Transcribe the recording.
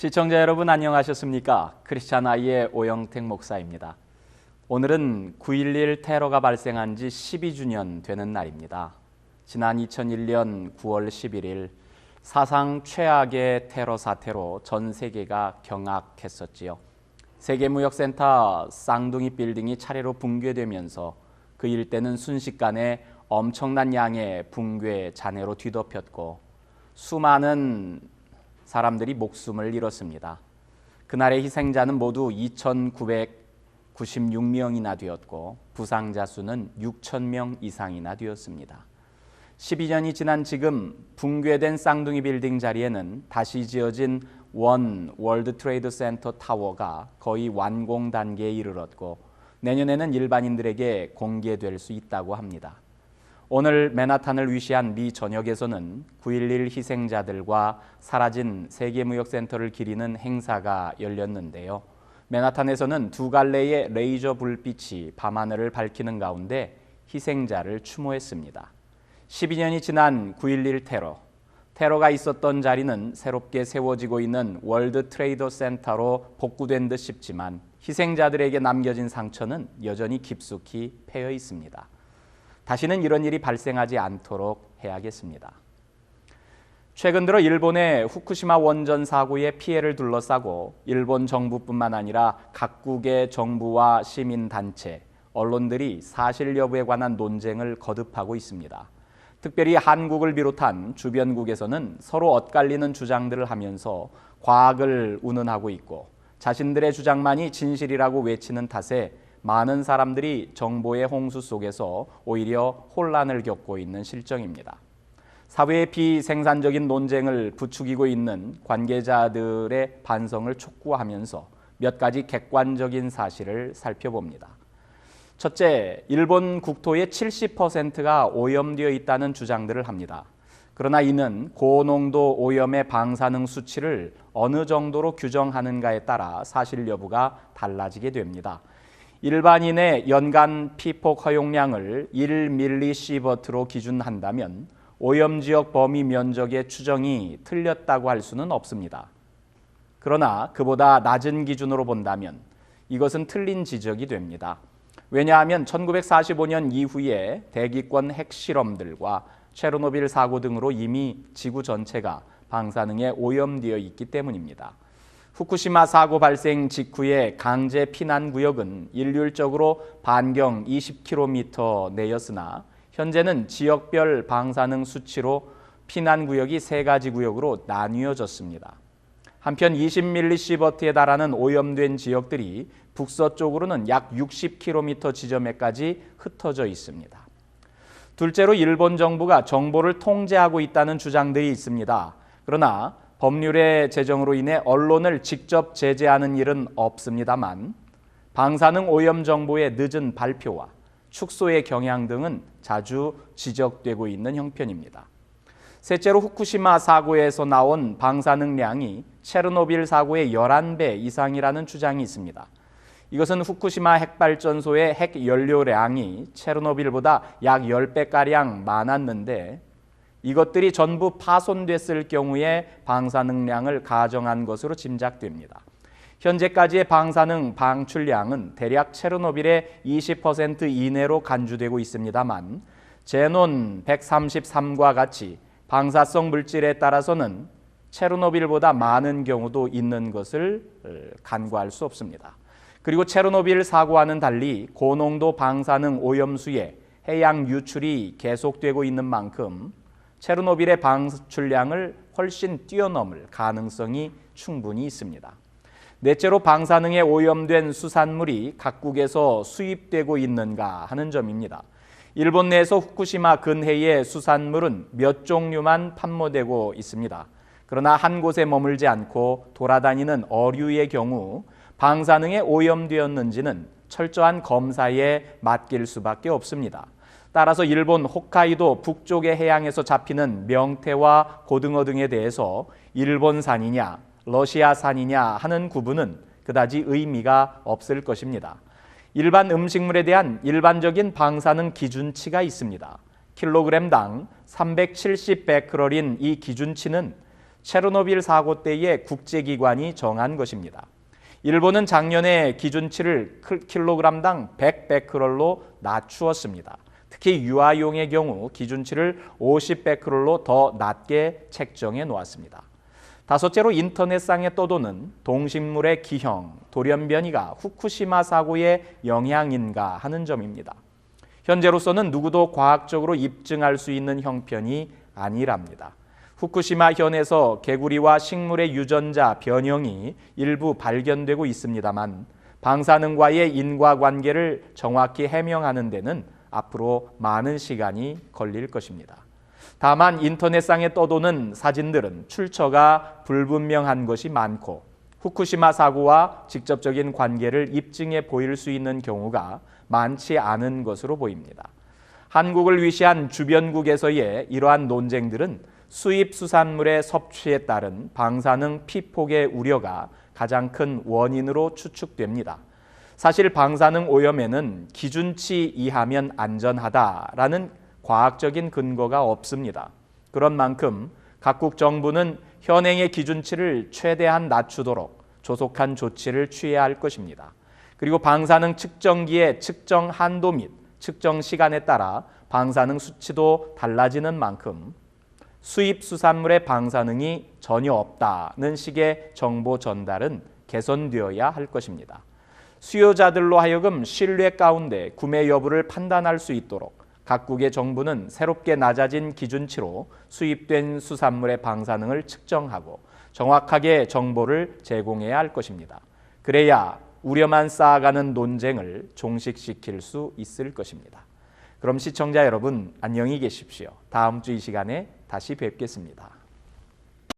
시청자 여러분 안녕하셨습니까? 크리스찬 아이의 오영택 목사입니다. 오늘은 9.11 테러가 발생한 지 12주년 되는 날입니다. 지난 2001년 9월 11일 사상 최악의 테러 사태로 전 세계가 경악했었지요. 세계무역센터 쌍둥이 빌딩이 차례로 붕괴되면서 그 일대는 순식간에 엄청난 양의 붕괴 잔해로 뒤덮였고 수많은 사람들이 목숨을 잃었습니다. 그날의 희생자는 모두 2,996명이나 되었고 부상자 수는 6,000명 이상이나 되었습니다. 12년이 지난 지금 붕괴된 쌍둥이 빌딩 자리에는 다시 지어진 원 월드 트레이드 센터 타워가 거의 완공 단계에 이르렀고 내년에는 일반인들에게 공개될 수 있다고 합니다. 오늘 맨하탄을 위시한 미 전역에서는 9.11 희생자들과 사라진 세계무역센터를 기리는 행사가 열렸는데요. 맨하탄에서는 두 갈래의 레이저 불빛이 밤하늘을 밝히는 가운데 희생자를 추모했습니다. 12년이 지난 9.11 테러. 테러가 있었던 자리는 새롭게 세워지고 있는 월드 트레이더 센터로 복구된 듯 싶지만 희생자들에게 남겨진 상처는 여전히 깊숙이 패여 있습니다. 다시는 이런 일이 발생하지 않도록 해야겠습니다. 최근 들어 일본의 후쿠시마 원전 사고의 피해를 둘러싸고 일본 정부뿐만 아니라 각국의 정부와 시민 단체, 언론들이 사실 여부에 관한 논쟁을 거듭하고 있습니다. 특별히 한국을 비롯한 주변국에서는 서로 엇갈리는 주장들을 하면서 과학을 운운하고 있고 자신들의 주장만이 진실이라고 외치는 탓에 많은 사람들이 정보의 홍수 속에서 오히려 혼란을 겪고 있는 실정입니다. 사회의 비생산적인 논쟁을 부추기고 있는 관계자들의 반성을 촉구하면서 몇 가지 객관적인 사실을 살펴봅니다. 첫째, 일본 국토의 70%가 오염되어 있다는 주장들을 합니다. 그러나 이는 고농도 오염의 방사능 수치를 어느 정도로 규정하는가에 따라 사실 여부가 달라지게 됩니다. 일반인의 연간 피폭 허용량을 1밀리시버트로 기준한다면 오염 지역 범위 면적의 추정이 틀렸다고 할 수는 없습니다. 그러나 그보다 낮은 기준으로 본다면 이것은 틀린 지적이 됩니다. 왜냐하면 1945년 이후에 대기권 핵실험들과 체르노빌 사고 등으로 이미 지구 전체가 방사능에 오염되어 있기 때문입니다. 후쿠시마 사고 발생 직후에 강제 피난 구역은 일률적으로 반경 20km 내였으나 현재는 지역별 방사능 수치로 피난 구역이 세 가지 구역으로 나뉘어졌습니다. 한편 20밀리시버트에 달하는 오염된 지역들이 북서쪽으로는 약 60km 지점에까지 흩어져 있습니다. 둘째로 일본 정부가 정보를 통제하고 있다는 주장들이 있습니다. 그러나 법률의 제정으로 인해 언론을 직접 제재하는 일은 없습니다만 방사능 오염 정보의 늦은 발표와 축소의 경향 등은 자주 지적되고 있는 형편입니다. 셋째로 후쿠시마 사고에서 나온 방사능량이 체르노빌 사고의 11배 이상이라는 주장이 있습니다. 이것은 후쿠시마 핵발전소의 핵 연료량이 체르노빌보다 약 10배가량 많았는데 이것들이 전부 파손됐을 경우에 방사 능량을 가정한 것으로 짐작됩니다. 현재까지의 방사능 방출량은 대략 체르노빌의 20% 이내로 간주되고 있습니다만 제논 133과 같이 방사성 물질에 따라서는 체르노빌보다 많은 경우도 있는 것을 간과할 수 없습니다. 그리고 체르노빌 사고와는 달리 고농도 방사능 오염수의 해양 유출이 계속되고 있는 만큼 체르노빌의 방출량을 훨씬 뛰어넘을 가능성이 충분히 있습니다. 넷째로 방사능에 오염된 수산물이 각국에서 수입되고 있는가 하는 점입니다. 일본 내에서 후쿠시마 근해의 수산물은 몇 종류만 판모되고 있습니다. 그러나 한 곳에 머물지 않고 돌아다니는 어류의 경우 방사능에 오염되었는지는 철저한 검사에 맡길 수밖에 없습니다. 따라서 일본 홋카이도 북쪽의 해양에서 잡히는 명태와 고등어 등에 대해서 일본산이냐 러시아산이냐 하는 구분은 그다지 의미가 없을 것입니다. 일반 음식물에 대한 일반적인 방사능 기준치가 있습니다. 킬로그램당 370 베크럴인 이 기준치는 체르노빌 사고 때의 국제기관이 정한 것입니다. 일본은 작년에 기준치를 킬로그램당 100베크럴로 낮추었습니다. 특히 유아용의 경우 기준치를 50베크럴로 더 낮게 책정해 놓았습니다. 다섯째로 인터넷상에 떠도는 동식물의 기형, 돌연변이가 후쿠시마 사고의 영향인가 하는 점입니다. 현재로서는 누구도 과학적으로 입증할 수 있는 형편이 아니랍니다. 후쿠시마 현에서 개구리와 식물의 유전자 변형이 일부 발견되고 있습니다만 방사능과의 인과관계를 정확히 해명하는 데는 앞으로 많은 시간이 걸릴 것입니다. 다만 인터넷상에 떠도는 사진들은 출처가 불분명한 것이 많고 후쿠시마 사고와 직접적인 관계를 입증해 보일 수 있는 경우가 많지 않은 것으로 보입니다. 한국을 위시한 주변국에서의 이러한 논쟁들은 수입 수산물의 섭취에 따른 방사능 피폭의 우려가 가장 큰 원인으로 추측됩니다. 사실 방사능 오염에는 기준치 이하면 안전하다라는 과학적인 근거가 없습니다. 그런 만큼 각국 정부는 현행의 기준치를 최대한 낮추도록 조속한 조치를 취해야 할 것입니다. 그리고 방사능 측정기의 측정 한도 및 측정 시간에 따라 방사능 수치도 달라지는 만큼 수입 수산물의 방사능이 전혀 없다는 식의 정보 전달은 개선되어야 할 것입니다. 수요자들로 하여금 신뢰 가운데 구매 여부를 판단할 수 있도록 각국의 정부는 새롭게 낮아진 기준치로 수입된 수산물의 방사능을 측정하고 정확하게 정보를 제공해야 할 것입니다. 그래야 우려만 쌓아가는 논쟁을 종식시킬 수 있을 것입니다. 그럼 시청자 여러분 안녕히 계십시오. 다음 주 이 시간에 다시 뵙겠습니다.